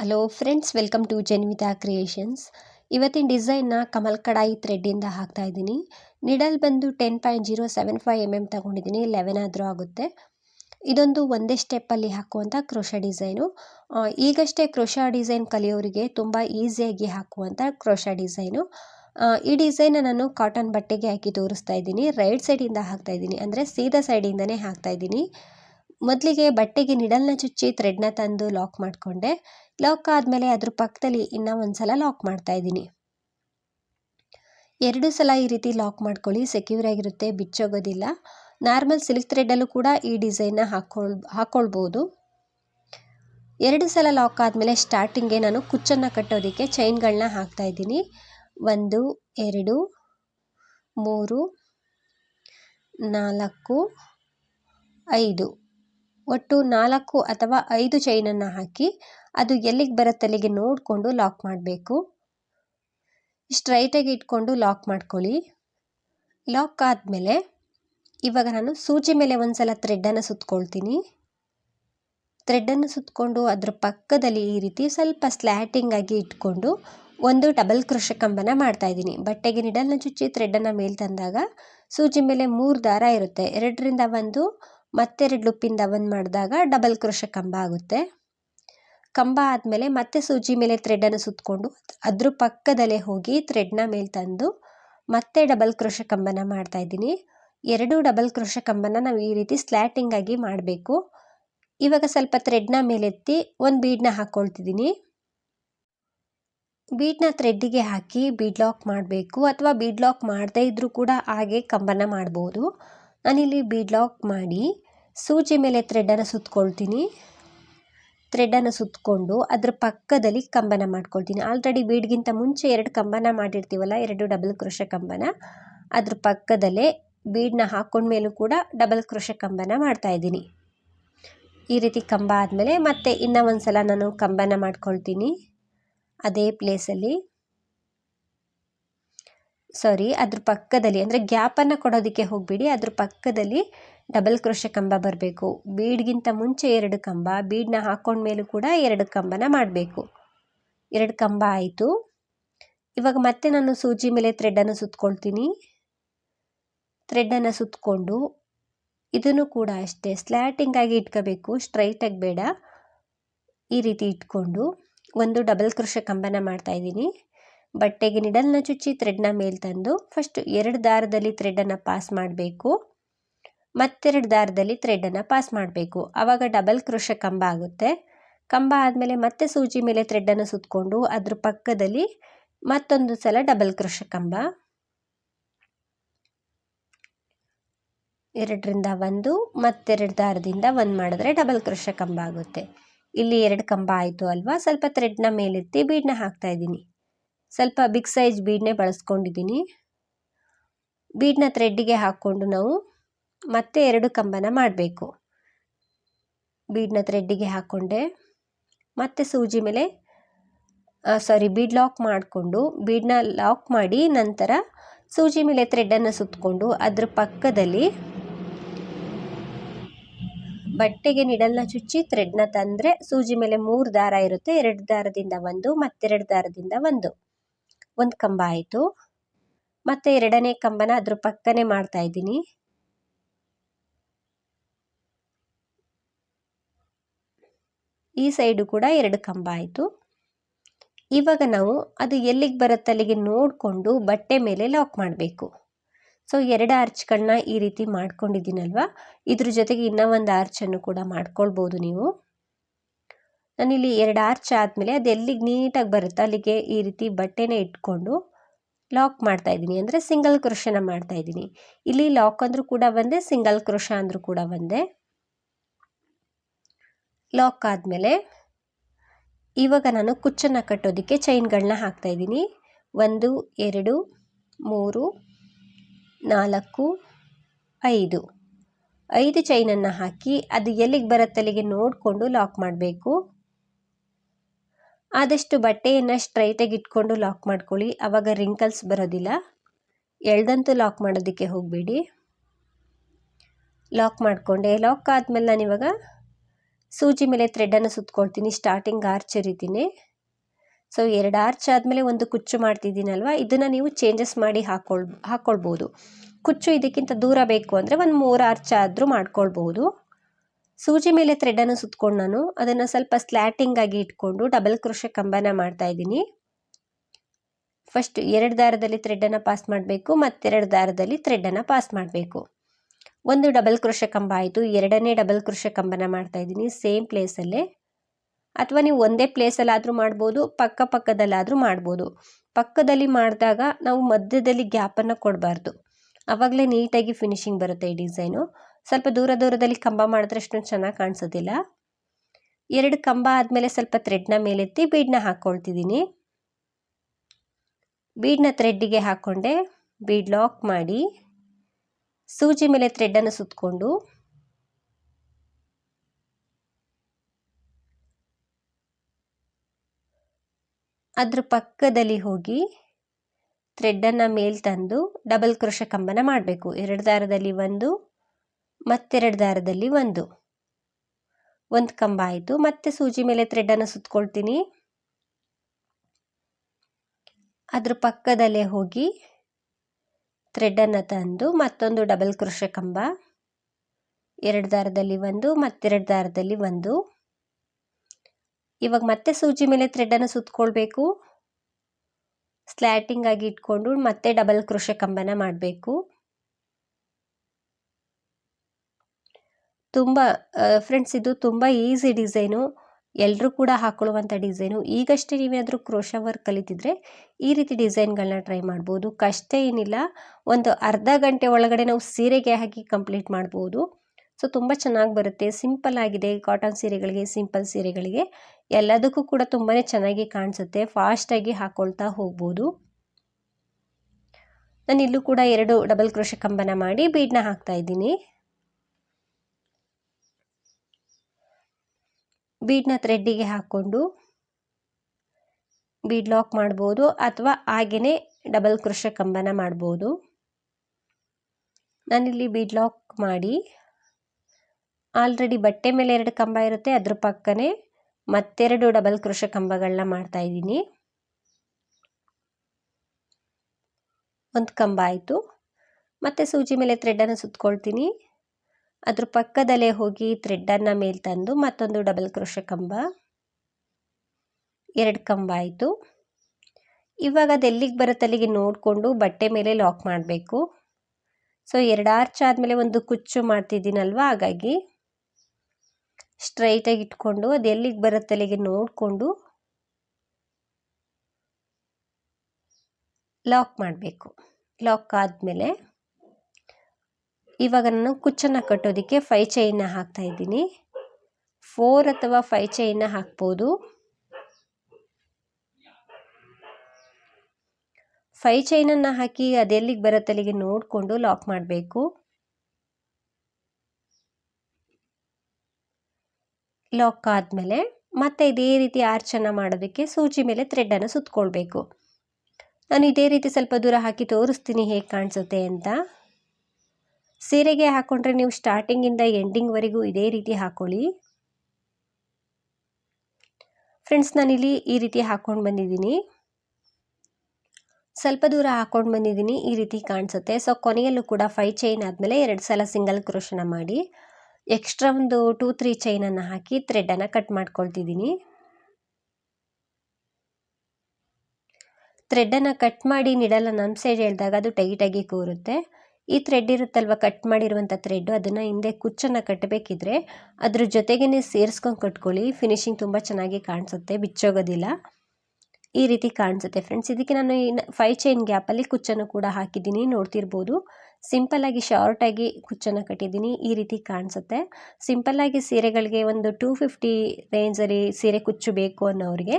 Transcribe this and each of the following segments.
Hello friends welcome to Janvitha creations ಇವತ್ತಿನ ಡಿಸೈನ್ನ ಕಮಲ್ ಕಡಾಯಿ ಥ್ರೆಡ್ಡಿಂದ ಹಾಕ್ತಾ ಇದ್ದೀನಿ. ನಿಡಲ್ ಬಂದು ten point zero seven five M M ತೊಗೊಂಡಿದ್ದೀನಿ ಲೆವೆನ್ ಆದರೂ ಆಗುತ್ತೆ. ಇದೊಂದು ಒಂದೇ ಸ್ಟೆಪ್ಪಲ್ಲಿ ಹಾಕುವಂಥ ಕ್ರೋಶ ಡಿಸೈನು ಈಗಷ್ಟೇ ಕ್ರೋಶ ಡಿಸೈನ್ ಕಲಿಯೋರಿಗೆ ತುಂಬ ಈಸಿಯಾಗಿ ಹಾಕುವಂಥ ಕ್ರೋಶ ಡಿಸೈನು ಈ ಡಿಸೈನ ನಾನು ಕಾಟನ್ ಬಟ್ಟೆಗೆ ಹಾಕಿ ತೋರಿಸ್ತಾ ಇದ್ದೀನಿ. ರೈಟ್ ಸೈಡಿಂದ ಹಾಕ್ತಾ ಇದ್ದೀನಿ, ಅಂದರೆ ಸೀದಾ ಸೈಡಿಂದನೇ ಹಾಕ್ತಾ ಇದ್ದೀನಿ. ಮೊದಲಿಗೆ ಬಟ್ಟೆಗೆ ನಿಡಲ್ನ ಚುಚ್ಚಿ ಥ್ರೆಡ್ನ ತಂದು ಲಾಕ್ ಮಾಡಿಕೊಂಡೆ. ಲಾಕ್ ಆದಮೇಲೆ ಅದ್ರ ಪಕ್ಕದಲ್ಲಿ ಇನ್ನೂ ಒಂದು ಸಲ ಲಾಕ್ ಮಾಡ್ತಾ ಇದ್ದೀನಿ. ಎರಡು ಸಲ ಈ ರೀತಿ ಲಾಕ್ ಮಾಡ್ಕೊಳ್ಳಿ ಸೆಕ್ಯೂರ್ ಆಗಿರುತ್ತೆ, ಬಿಚ್ಚೋಗೋದಿಲ್ಲ. ನಾರ್ಮಲ್ ಸಿಲ್ಕ್ ಥ್ರೆಡಲ್ಲೂ ಕೂಡ ಈ ಡಿಸೈನ್ನ ಹಾಕೊಳ್ ಹಾಕ್ಕೊಳ್ಬೋದು ಎರಡು ಸಲ ಲಾಕ್ ಆದಮೇಲೆ ಸ್ಟಾರ್ಟಿಂಗ್ಗೆ ನಾನು ಕುಚ್ಚನ್ನು ಕಟ್ಟೋದಕ್ಕೆ ಚೈನ್ಗಳನ್ನ ಹಾಕ್ತಾ ಇದ್ದೀನಿ. ಒಂದು, ಎರಡು, ಮೂರು, ನಾಲ್ಕು, ಐದು. ಒಟ್ಟು ನಾಲ್ಕು ಅಥವಾ ಐದು ಚೈನನ್ನು ಹಾಕಿ ಅದು ಎಲ್ಲಿಗೆ ಬರುತ್ತೆ ಅಲ್ಲಿಗೆ ನೋಡಿಕೊಂಡು ಲಾಕ್ ಮಾಡಬೇಕು. ಸ್ಟ್ರೈಟಾಗಿ ಇಟ್ಕೊಂಡು ಲಾಕ್ ಮಾಡ್ಕೊಳ್ಳಿ. ಲಾಕ್ ಆದಮೇಲೆ ಇವಾಗ ನಾನು ಸೂಜಿ ಮೇಲೆ ಒಂದು ಸಲ ಥ್ರೆಡ್ಡನ್ನು ಸುತ್ಕೊಳ್ತೀನಿ. ಥ್ರೆಡ್ಡನ್ನು ಸುತ್ತಕೊಂಡು ಅದರ ಪಕ್ಕದಲ್ಲಿ ಈ ರೀತಿ ಸ್ವಲ್ಪ ಸ್ಲ್ಯಾಟಿಂಗ್ ಆಗಿ ಇಟ್ಕೊಂಡು ಒಂದು ಡಬಲ್ ಕೃಷಿ ಕಂಬನ ಮಾಡ್ತಾ ಇದ್ದೀನಿ. ಬಟ್ಟೆಗೆ ನಿಡಲ್ನ ಚುಚ್ಚಿ ಥ್ರೆಡ್ಡನ್ನು ಮೇಲೆ ತಂದಾಗ ಸೂಜಿ ಮೇಲೆ ಮೂರು ದಾರ ಇರುತ್ತೆ. ಎರಡರಿಂದ ಒಂದು ಮತ್ತೆರಡು ಲುಪ್ಪಿಂದ ಒಂದು ಮಾಡಿದಾಗ ಡಬಲ್ ಕ್ರೋಶ ಕಂಬ ಆಗುತ್ತೆ. ಕಂಬ ಆದಮೇಲೆ ಮತ್ತೆ ಸೂಜಿ ಮೇಲೆ ಥ್ರೆಡನ್ನು ಸುತ್ತಕೊಂಡು ಅದ್ರ ಪಕ್ಕದಲ್ಲೇ ಹೋಗಿ ಥ್ರೆಡ್ನ ಮೇಲೆ ತಂದು ಮತ್ತೆ ಡಬಲ್ ಕ್ರೋಶ ಕಂಬನ ಮಾಡ್ತಾ ಇದ್ದೀನಿ. ಎರಡು ಡಬಲ್ ಕ್ರೋಶ ಕಂಬನ ನಾವು ಈ ರೀತಿ ಸ್ಲ್ಯಾಟಿಂಗ್ ಆಗಿ ಮಾಡಬೇಕು. ಇವಾಗ ಸ್ವಲ್ಪ ಥ್ರೆಡ್ನ ಮೇಲೆತ್ತಿ ಒಂದು ಬೀಡನ್ನ ಹಾಕ್ಕೊಳ್ತಿದ್ದೀನಿ ಬೀಡ್ನ ಥ್ರೆಡ್ಡಿಗೆ ಹಾಕಿ ಬೀಡ್ ಲಾಕ್ ಮಾಡಬೇಕು ಅಥವಾ ಬೀಡ್ ಲಾಕ್ ಮಾಡದೇ ಇದ್ದರೂ ಕೂಡ ಹಾಗೆ ಕಂಬನ ಮಾಡ್ಬೋದು. ನಾನಿಲ್ಲಿ ಬೀಡ್ ಲಾಕ್ ಮಾಡಿ ಸೂಜಿ ಮೇಲೆ ಥ್ರೆಡನ್ನು ಸುತ್ಕೊಳ್ತೀನಿ. ಥ್ರೆಡನ್ನು ಸುತ್ತಕೊಂಡು ಅದ್ರ ಪಕ್ಕದಲ್ಲಿ ಕಂಬನ ಮಾಡ್ಕೊಳ್ತೀನಿ. ಆಲ್ರೆಡಿ ಬೀಡ್ಗಿಂತ ಮುಂಚೆ ಎರಡು ಕಂಬನ ಮಾಡಿರ್ತೀವಲ್ಲ, ಎರಡು ಡಬಲ್ ಕ್ರೋಶ ಕಂಬನ, ಅದ್ರ ಪಕ್ಕದಲ್ಲೇ ಬೀಡನ್ನ ಹಾಕ್ಕೊಂಡ್ಮೇಲೂ ಕೂಡ ಡಬಲ್ ಕ್ರೋಶ ಕಂಬನ ಮಾಡ್ತಾ ಇದ್ದೀನಿ. ಈ ರೀತಿ ಕಂಬ ಆದಮೇಲೆ ಮತ್ತೆ ಇನ್ನೂ ಒಂದು ಸಲ ನಾನು ಕಂಬನ ಮಾಡ್ಕೊಳ್ತೀನಿ. ಅದೇ ಪ್ಲೇಸಲ್ಲಿ ಸಾರಿ ಅದ್ರ ಪಕ್ಕದಲ್ಲಿ, ಅಂದರೆ ಗ್ಯಾಪನ್ನು ಕೊಡೋದಕ್ಕೆ ಹೋಗಬೇಡಿ. ಅದ್ರ ಪಕ್ಕದಲ್ಲಿ ಡಬಲ್ ಕ್ರೋಶ ಕಂಬ ಬರಬೇಕು. ಬೀಡ್ಗಿಂತ ಮುಂಚೆ ಎರಡು ಕಂಬ ಬೀಡನ್ನ ಹಾಕ್ಕೊಂಡ್ಮೇಲೂ ಕೂಡ ಎರಡು ಕಂಬನ ಮಾಡಬೇಕು. ಎರಡು ಕಂಬ ಆಯಿತು. ಇವಾಗ ಮತ್ತೆ ನಾನು ಸೂಜಿ ಮೇಲೆ ಥ್ರೆಡನ್ನು ಸುತ್ಕೊಳ್ತೀನಿ. ಥ್ರೆಡನ್ನು ಸುತ್ತಕೊಂಡು ಇದನ್ನು ಕೂಡ ಅಷ್ಟೇ ಸ್ಲ್ಯಾಟಿಂಗಾಗಿ ಇಟ್ಕೋಬೇಕು ಸ್ಟ್ರೈಟಾಗಿ ಬೇಡ. ಈ ರೀತಿ ಇಟ್ಕೊಂಡು ಒಂದು ಡಬಲ್ ಕ್ರೋಶ ಕಂಬನ ಮಾಡ್ತಾ ಇದ್ದೀನಿ. ಬಟ್ಟೆಗೆ ನಿಡಲ್ನ ಚುಚ್ಚಿ ಥ್ರೆಡ್ನ ಮೇಲೆ ತಂದು ಫಸ್ಟ್ ಎರಡು ದಾರದಲ್ಲಿ ಥ್ರೆಡನ್ನು ಪಾಸ್ ಮಾಡಬೇಕು. ಮತ್ತೆರಡು ದಾರದಲ್ಲಿ ಥ್ರೆಡನ್ನು ಪಾಸ್ ಮಾಡಬೇಕು. ಆವಾಗ ಡಬಲ್ ಕೃಷ ಕಂಬ ಆಗುತ್ತೆ. ಕಂಬ ಆದಮೇಲೆ ಮತ್ತೆ ಸೂಜಿ ಮೇಲೆ ಥ್ರೆಡನ್ನು ಸುತ್ತಕೊಂಡು ಅದ್ರ ಪಕ್ಕದಲ್ಲಿ ಮತ್ತೊಂದು ಸಲ ಡಬಲ್ ಕೃಷ ಕಂಬ. ಎರಡರಿಂದ ಒಂದು, ಮತ್ತೆರಡು ದಾರದಿಂದ ಒಂದು ಮಾಡಿದ್ರೆ ಡಬಲ್ ಕೃಷ ಕಂಬ ಆಗುತ್ತೆ. ಇಲ್ಲಿ ಎರಡು ಕಂಬ ಆಯಿತು ಅಲ್ವಾ? ಸ್ವಲ್ಪ ಥ್ರೆಡ್ನ ಮೇಲೆತ್ತಿ ಬೀಡನ್ನ ಹಾಕ್ತಾ ಇದ್ದೀನಿ. ಸ್ವಲ್ಪ ಬಿಗ್ ಸೈಜ್ ಬೀಡನ್ನೇ ಬಳಸ್ಕೊಂಡಿದ್ದೀನಿ. ಬೀಡ್ನ ಥ್ರೆಡ್ಡಿಗೆ ಹಾಕ್ಕೊಂಡು ನಾವು ಮತ್ತೆ ಎರಡು ಕಂಬನ ಮಾಡಬೇಕು. ಬೀಡ್ನ ಥ್ರೆಡ್ಡಿಗೆ ಹಾಕ್ಕೊಂಡೆ ಮತ್ತೆ ಸೂಜಿ ಮೇಲೆ ಸಾರಿ ಬೀಡ್ ಲಾಕ್ ಮಾಡಿಕೊಂಡು ಬೀಡನ್ನ ಲಾಕ್ ಮಾಡಿ ನಂತರ ಸೂಜಿ ಮೇಲೆ ಥ್ರೆಡ್ಡನ್ನು ಸುತ್ತಕೊಂಡು ಅದರ ಪಕ್ಕದಲ್ಲಿ ಬಟ್ಟೆಗೆ ನಿಡಲ್ನ ಚುಚ್ಚಿ ಥ್ರೆಡ್ನ ತಂದರೆ ಸೂಜಿ ಮೇಲೆ ಮೂರು ದಾರ ಇರುತ್ತೆ. ಎರಡು ದಾರದಿಂದ ಒಂದು, ಮತ್ತೆರಡು ದಾರದಿಂದ ಒಂದು. ಒಂದು ಕಂಬ ಆಯಿತು. ಮತ್ತು ಎರಡನೇ ಕಂಬನ ಅದ್ರ ಪಕ್ಕನೇ ಮಾಡ್ತಾ ಇದ್ದೀನಿ. ಈ ಸೈಡು ಕೂಡ ಎರಡು ಕಂಬ ಆಯಿತು. ಇವಾಗ ನಾವು ಅದು ಎಲ್ಲಿಗೆ ಬರುತ್ತೆ ಅಲ್ಲಿಗೆ ನೋಡಿಕೊಂಡು ಬಟ್ಟೆ ಮೇಲೆ ಲಾಕ್ ಮಾಡಬೇಕು. ಸೊ, ಎರಡು ಆರ್ಚ್ಗಳನ್ನ ಈ ರೀತಿ ಮಾಡ್ಕೊಂಡಿದ್ದೀನಲ್ವ? ಇದ್ರ ಜೊತೆಗೆ ಇನ್ನೂ ಒಂದು ಆರ್ಚನ್ನು ಕೂಡ ಮಾಡ್ಕೊಳ್ಬೋದು ನೀವು. ನಾನಿಲ್ಲಿ ಎರಡು ಆರ್ಚ್ ಆದಮೇಲೆ ಅದು ಎಲ್ಲಿಗೆ ನೀಟಾಗಿ ಬರುತ್ತೆ ಅಲ್ಲಿಗೆ ಈ ರೀತಿ ಬಟ್ಟೆನೇ ಇಟ್ಕೊಂಡು ಲಾಕ್ ಮಾಡ್ತಾ ಇದ್ದೀನಿ. ಅಂದರೆ ಸಿಂಗಲ್ ಕ್ರೋಶನ ಮಾಡ್ತಾ ಇದ್ದೀನಿ. ಇಲ್ಲಿ ಲಾಕ್ ಅಂದರೂ ಕೂಡ ಒಂದೇ ಸಿಂಗಲ್ ಕ್ರೋಶ ಅಂದರೂ ಕೂಡ ಒಂದೇ ಲಾಕ್ ಆದಮೇಲೆ ಇವಾಗ ನಾನು ಕುಚ್ಚನ್ನು ಕಟ್ಟೋದಕ್ಕೆ ಚೈನ್ಗಳನ್ನ ಹಾಕ್ತಾ ಇದ್ದೀನಿ. ಒಂದು, ಎರಡು, ಮೂರು, ನಾಲ್ಕು, ಐದು. ಐದು ಚೈನನ್ನು ಹಾಕಿ ಅದು ಎಲ್ಲಿಗೆ ಬರುತ್ತೆ ಅಲ್ಲಿಗೆ ನೋಡಿಕೊಂಡು ಲಾಕ್ ಮಾಡಬೇಕು. ಆದಷ್ಟು ಬಟ್ಟೆಯನ್ನು ಸ್ಟ್ರೈಟಾಗಿ ಇಟ್ಕೊಂಡು ಲಾಕ್ ಮಾಡ್ಕೊಳ್ಳಿ. ಆವಾಗ ರಿಂಕಲ್ಸ್ ಬರೋದಿಲ್ಲ. ಎಳ್ದಂತೂ ಲಾಕ್ ಮಾಡೋದಕ್ಕೆ ಹೋಗಬೇಡಿ. ಲಾಕ್ ಮಾಡಿಕೊಂಡೆ. ಲಾಕ್ ಆದಮೇಲೆ ನಾನಿವಾಗ ಸೂಜಿ ಮೇಲೆ ಥ್ರೆಡನ್ನು ಸುತ್ಕೊಳ್ತೀನಿ. ಸ್ಟಾರ್ಟಿಂಗ್ ಆರ್ಚ್ ಹರಿತೀನಿ ಸೊ ಎರಡು ಆರ್ಚ್ ಆದಮೇಲೆ ಒಂದು ಕುಚ್ಚು ಮಾಡ್ತಿದ್ದೀನಲ್ವ? ಇದನ್ನು ನೀವು ಚೇಂಜಸ್ ಮಾಡಿ ಹಾಕೊಳ್ ಹಾಕ್ಕೊಳ್ಬೋದು ಕುಚ್ಚು ಇದಕ್ಕಿಂತ ದೂರ ಬೇಕು ಅಂದರೆ ಒಂದು ಮೂರು ಆರ್ಚ್ ಆದರೂ ಮಾಡ್ಕೊಳ್ಬೋದು. ಸೂಜಿ ಮೇಲೆ ಥ್ರೆಡನ್ನು ಸುತ್ಕೊಂಡು ನಾನು ಅದನ್ನು ಸ್ವಲ್ಪ ಸ್ಲ್ಯಾಟಿಂಗ್ ಆಗಿ ಇಟ್ಕೊಂಡು ಡಬಲ್ ಕ್ರೋಶ ಕಂಬನ ಮಾಡ್ತಾ ಇದ್ದೀನಿ. ಫಸ್ಟ್ ಎರಡು ದಾರದಲ್ಲಿ ಥ್ರೆಡನ್ನು ಪಾಸ್ ಮಾಡಬೇಕು, ಮತ್ತೆರಡು ದಾರದಲ್ಲಿ ಥ್ರೆಡನ್ನು ಪಾಸ್ ಮಾಡಬೇಕು. ಒಂದು ಡಬಲ್ ಕ್ರೋಶ ಕಂಬ ಆಯಿತು, ಎರಡನೇ ಡಬಲ್ ಕ್ರೋಶ ಕಂಬನ ಮಾಡ್ತಾ ಇದ್ದೀನಿ ಸೇಮ್ ಪ್ಲೇಸಲ್ಲೇ ಅಥವಾ ನೀವು ಒಂದೇ ಪ್ಲೇಸಲ್ಲಾದರೂ ಮಾಡ್ಬೋದು, ಪಕ್ಕ ಪಕ್ಕದಲ್ಲಾದರೂ ಮಾಡ್ಬೋದು. ಪಕ್ಕದಲ್ಲಿ ಮಾಡಿದಾಗ ನಾವು ಮಧ್ಯದಲ್ಲಿ ಗ್ಯಾಪನ್ನು ಕೊಡಬಾರ್ದು. ಆವಾಗಲೇ ನೀಟಾಗಿ ಫಿನಿಶಿಂಗ್ ಬರುತ್ತೆ ಈ ಡಿಸೈನು ಸ್ವಲ್ಪ ದೂರ ದೂರದಲ್ಲಿ ಕಂಬ ಮಾಡಿದ್ರೆ ಅಷ್ಟೊಂದು ಚೆನ್ನಾಗಿ ಕಾಣಿಸೋದಿಲ್ಲ. ಎರಡು ಕಂಬ ಆದಮೇಲೆ ಸ್ವಲ್ಪ ಥ್ರೆಡ್ನ ಮೇಲೆತ್ತಿ ಬೀಡ್ನ ಹಾಕ್ಕೊಳ್ತಿದ್ದೀನಿ ಬೀಡ್ನ ಥ್ರೆಡ್ಡಿಗೆ ಹಾಕ್ಕೊಂಡೆ ಬೀಡ್ ಲಾಕ್ ಮಾಡಿ, ಸೂಜಿ ಮೇಲೆ ಥ್ರೆಡ್ಡನ್ನು ಸುತ್ತಕೊಂಡು ಅದ್ರ ಪಕ್ಕದಲ್ಲಿ ಹೋಗಿ ಥ್ರೆಡ್ಡನ್ನು ಮೇಲೆ ತಂದು ಡಬಲ್ ಕ್ರೋಶ ಕಂಬನ ಮಾಡಬೇಕು. ಎರಡು ದಾರದಲ್ಲಿ ಒಂದು ಮತ್ತೆರಡು ದಾರದಲ್ಲಿ ಒಂದು. ಒಂದು ಕಂಬ ಆಯಿತು. ಮತ್ತೆ ಸೂಜಿ ಮೇಲೆ ಥ್ರೆಡನ್ನು ಸುತ್ಕೊಳ್ತೀನಿ. ಅದ್ರ ಪಕ್ಕದಲ್ಲೇ ಹೋಗಿ ಥ್ರೆಡನ್ನು ತಂದು ಮತ್ತೊಂದು ಡಬಲ್ ಕೃಷಿ ಕಂಬ. ಎರಡು ದಾರದಲ್ಲಿ ಒಂದು, ಮತ್ತೆರಡು ದಾರದಲ್ಲಿ ಒಂದು. ಇವಾಗ ಮತ್ತೆ ಸೂಜಿ ಮೇಲೆ ಥ್ರೆಡನ್ನು ಸುತ್ಕೊಳ್ಬೇಕು. ಸ್ಲ್ಯಾಟಿಂಗ್ ಆಗಿ ಇಟ್ಕೊಂಡು ಮತ್ತೆ ಡಬಲ್ ಕೃಷಿ ಕಂಬನ ಮಾಡಬೇಕು. ತುಂಬ ಫ್ರೆಂಡ್ಸ್ ಇದು ತುಂಬ ಈಸಿ ಡಿಸೈನು ಎಲ್ಲರೂ ಕೂಡ ಹಾಕ್ಕೊಳ್ಳುವಂಥ ಡಿಸೈನು ಈಗಷ್ಟೇ ನೀವೇನಾದರೂ ಕ್ರೋಶ ವರ್ಕ್ ಕಲಿತಿದ್ರೆ ಈ ರೀತಿ ಡಿಸೈನ್ಗಳನ್ನ ಟ್ರೈ ಮಾಡ್ಬೋದು. ಕಷ್ಟ ಏನಿಲ್ಲ. ಒಂದು ಅರ್ಧ ಗಂಟೆ ಒಳಗಡೆ ನಾವು ಸೀರೆಗೆ ಹಾಕಿ ಕಂಪ್ಲೀಟ್ ಮಾಡ್ಬೋದು. ಸೊ ತುಂಬ ಚೆನ್ನಾಗಿ ಬರುತ್ತೆ. ಸಿಂಪಲ್ ಆಗಿದೆ. ಕಾಟನ್ ಸೀರೆಗಳಿಗೆ ಸಿಂಪಲ್ ಸೀರೆಗಳಿಗೆ. ಎಲ್ಲದಕ್ಕೂ ಕೂಡ ತುಂಬಾ ಚೆನ್ನಾಗಿ ಕಾಣಿಸುತ್ತೆ. ಫಾಸ್ಟಾಗಿ ಹಾಕ್ಕೊಳ್ತಾ ಹೋಗ್ಬೋದು. ನಾನು ಇಲ್ಲೂ ಕೂಡ ಎರಡು ಡಬಲ್ ಕ್ರೋಶ ಕಂಬನ ಮಾಡಿ ಬೀಡನ್ನ ಹಾಕ್ತಾ ಇದ್ದೀನಿ. ಬೀಡನ್ನ ಥ್ರೆಡ್ಡಿಗೆ ಹಾಕ್ಕೊಂಡು ಬೀಡ್ ಲಾಕ್ ಮಾಡ್ಬೋದು ಅಥವಾ ಹಾಗೆಯೇ ಡಬಲ್ ಕೃಷ ಕಂಬನ ಮಾಡ್ಬೋದು. ನಾನಿಲ್ಲಿ ಬೀಡ್ ಲಾಕ್ ಮಾಡಿ ಆಲ್ರೆಡಿ ಬಟ್ಟೆ ಮೇಲೆ ಎರಡು ಕಂಬ ಇರುತ್ತೆ, ಅದ್ರ ಪಕ್ಕನೇ ಮತ್ತೆರಡು ಡಬಲ್ ಕೃಷ ಕಂಬಗಳನ್ನ ಮಾಡ್ತಾ ಇದ್ದೀನಿ. ಒಂದು ಕಂಬ ಆಯಿತು. ಮತ್ತೆ ಸೂಜಿ ಮೇಲೆ ಥ್ರೆಡ್ಡನ್ನು ಸುತ್ಕೊಳ್ತೀನಿ. ಅದ್ರ ಪಕ್ಕದಲ್ಲೇ ಹೋಗಿ ಥ್ರೆಡ್ಡನ್ನು ಮೇಲೆ ತಂದು ಮತ್ತೊಂದು ಡಬಲ್ ಕ್ರೋಶ ಕಂಬ. ಎರಡು ಕಂಬ ಆಯಿತು. ಇವಾಗ ಅದು ಎಲ್ಲಿಗೆ ಬರುತ್ತೆ ಅಲ್ಲಿಗೆ ನೋಡಿಕೊಂಡು ಬಟ್ಟೆ ಮೇಲೆ ಲಾಕ್ ಮಾಡಬೇಕು. ಸೊ ಎರಡು ಆರ್ಚ್ ಆದಮೇಲೆ ಒಂದು ಕುಚ್ಚು ಮಾಡ್ತಿದ್ದೀನಲ್ವ, ಹಾಗಾಗಿ ಸ್ಟ್ರೈಟಾಗಿ ಇಟ್ಕೊಂಡು ಅದು ಎಲ್ಲಿಗೆ ಬರುತ್ತೆ ಅಲ್ಲಿಗೆ ನೋಡಿಕೊಂಡು ಲಾಕ್ ಮಾಡಬೇಕು. ಲಾಕ್ ಆದಮೇಲೆ ಇವಾಗ ನಾನು ಕುಚ್ಚನ್ನು ಕಟ್ಟೋದಕ್ಕೆ ಫೈ ಚೈನ್ನ ಹಾಕ್ತಾ ಇದ್ದೀನಿ. ಫೋರ್ ಅಥವಾ ಫೈ ಚೈನ್ನ ಹಾಕ್ಬೋದು. ಫೈ ಚೈನನ್ನು ಹಾಕಿ ಅದೆಲ್ಲಿಗೆ ಬರುತ್ತೆ ಅಲ್ಲಿಗೆ ನೋಡಿಕೊಂಡು ಲಾಕ್ ಮಾಡಬೇಕು. ಲಾಕ್ ಆದಮೇಲೆ ಮತ್ತೆ ಇದೇ ರೀತಿ ಆರ್ಚನ್ನು ಮಾಡೋದಕ್ಕೆ ಸೂಜಿ ಮೇಲೆ ಥ್ರೆಡ್ಡನ್ನು ಸುತ್ತಕೊಳ್ಬೇಕು ನಾನು ಇದೇ ರೀತಿ ಸ್ವಲ್ಪ ದೂರ ಹಾಕಿ ತೋರಿಸ್ತೀನಿ ಹೇಗೆ ಕಾಣಿಸುತ್ತೆ ಅಂತ. ಸೀರೆಗೆ ಹಾಕ್ಕೊಂಡ್ರೆ ನೀವು ಸ್ಟಾರ್ಟಿಂಗಿಂದ ಎಂಡಿಂಗ್ವರೆಗೂ ಇದೇ ರೀತಿ ಹಾಕ್ಕೊಳ್ಳಿ ಫ್ರೆಂಡ್ಸ್ ನಾನಿಲ್ಲಿ ಈ ರೀತಿ ಹಾಕ್ಕೊಂಡು ಬಂದಿದ್ದೀನಿ. ಸ್ವಲ್ಪ ದೂರ ಹಾಕ್ಕೊಂಡು ಬಂದಿದ್ದೀನಿ, ಈ ರೀತಿ ಕಾಣಿಸುತ್ತೆ. ಸೊ ಕೊನೆಯಲ್ಲೂ ಕೂಡ ಫೈ ಚೈನ್ ಆದಮೇಲೆ ಎರಡು ಸಲ ಸಿಂಗಲ್ ಕ್ರೋಶನ ಮಾಡಿ ಎಕ್ಸ್ಟ್ರಾ ಒಂದು ಟೂ ತ್ರೀ ಚೈನನ್ನು ಹಾಕಿ ಥ್ರೆಡನ್ನು ಕಟ್ ಮಾಡ್ಕೊಳ್ತಿದ್ದೀನಿ. ಥ್ರೆಡ್ಡನ್ನು ಕಟ್ ಮಾಡಿ ನೀಡಲ್ಲ ನಮ್ಮ ಸೈಡ್ ಹೇಳಿದಾಗ ಅದು ಟೈಟಾಗಿ ಕೂರುತ್ತೆ. ಈ ಥ್ರೆಡ್ ಇರುತ್ತಲ್ವ? ಕಟ್ ಮಾಡಿರುವಂಥ ಥ್ರೆಡ್ಡು ಅದನ್ನು ಹಿಂದೆ ಕುಚ್ಚನ್ನು ಕಟ್ಟಬೇಕಿದ್ರೆ ಅದ್ರ ಜೊತೆಗೇ ಸೇರಿಸ್ಕೊಂಡು ಕಟ್ಕೊಳ್ಳಿ. ಫಿನಿಶಿಂಗ್ ತುಂಬ ಚೆನ್ನಾಗಿ ಕಾಣಿಸುತ್ತೆ, ಬಿಚ್ಚೋಗೋದಿಲ್ಲ. ಈ ರೀತಿ ಕಾಣಿಸುತ್ತೆ ಫ್ರೆಂಡ್ಸ್ ಇದಕ್ಕೆ ನಾನು ಫೈ ಚೈನ್ ಗ್ಯಾಪಲ್ಲಿ ಕುಚ್ಚನ್ನು ಕೂಡ ಹಾಕಿದ್ದೀನಿ. ನೋಡ್ತಿರ್ಬೋದು. ಸಿಂಪಲ್ಲಾಗಿ ಶಾರ್ಟಾಗಿ ಕುಚ್ಚನ್ನು ಕಟ್ಟಿದ್ದೀನಿ. ಈ ರೀತಿ ಕಾಣಿಸುತ್ತೆ. ಸಿಂಪಲ್ಲಾಗಿ ಸೀರೆಗಳಿಗೆ ಒಂದು ಟೂ ಫಿಫ್ಟಿ ರೇಂಜಲ್ಲಿ ಸೀರೆ ಕುಚ್ಚು ಬೇಕು ಅನ್ನೋರಿಗೆ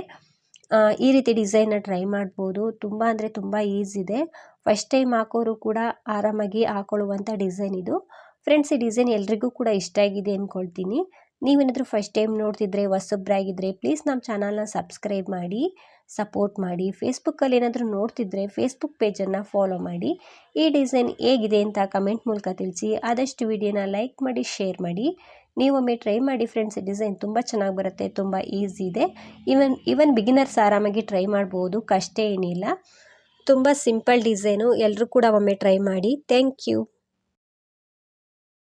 ಈ ರೀತಿ ಡಿಸೈನ್ನ ಟ್ರೈ ಮಾಡ್ಬೋದು. ತುಂಬ ಅಂದರೆ ತುಂಬ ಈಸಿ ಇದೆ. ಫಸ್ಟ್ ಟೈಮ್ ಹಾಕೋರು ಕೂಡ ಆರಾಮಾಗಿ ಹಾಕೊಳ್ಳುವಂಥ ಡಿಸೈನ್ ಇದು. ಫ್ರೆಂಡ್ಸ್ ಈ ಡಿಸೈನ್ ಎಲ್ರಿಗೂ ಕೂಡ ಇಷ್ಟ ಆಗಿದೆ ಅಂದ್ಕೊಳ್ತೀನಿ ನೀವೇನಾದರೂ ಫಸ್ಟ್ ಟೈಮ್ ನೋಡ್ತಿದ್ರೆ ಹೊಸೊಬ್ಬರಾಗಿದ್ದರೆ ಪ್ಲೀಸ್ ನಮ್ಮ ಚಾನಲ್ನ ಸಬ್ಸ್ಕ್ರೈಬ್ ಮಾಡಿ ಸಪೋರ್ಟ್ ಮಾಡಿ. ಫೇಸ್ಬುಕ್ಕಲ್ಲಿ ಏನಾದರೂ ನೋಡ್ತಿದ್ರೆ ಫೇಸ್ಬುಕ್ ಪೇಜನ್ನು ಫಾಲೋ ಮಾಡಿ. ಈ ಡಿಸೈನ್ ಹೇಗಿದೆ ಅಂತ ಕಮೆಂಟ್ ಮೂಲಕ ತಿಳಿಸಿ. ಆದಷ್ಟು ವಿಡಿಯೋನ ಲೈಕ್ ಮಾಡಿ ಶೇರ್ ಮಾಡಿ. ನೀವೊಮ್ಮೆ ಟ್ರೈ ಮಾಡಿ ಫ್ರೆಂಡ್ಸ್ ಈ ಡಿಸೈನ್ ತುಂಬ ಚೆನ್ನಾಗಿ ಬರುತ್ತೆ, ತುಂಬ ಈಸಿ ಇದೆ. ಈವನ್ ಈವನ್ ಬಿಗಿನರ್ಸ್ ಆರಾಮಾಗಿ ಟ್ರೈ ಮಾಡ್ಬೋದು, ಕಷ್ಟ ಏನಿಲ್ಲ. ತುಂಬ ಸಿಂಪಲ್ ಡಿಸೈನು. ಎಲ್ಲರೂ ಕೂಡ ಒಮ್ಮೆ ಟ್ರೈ ಮಾಡಿ. Thank you.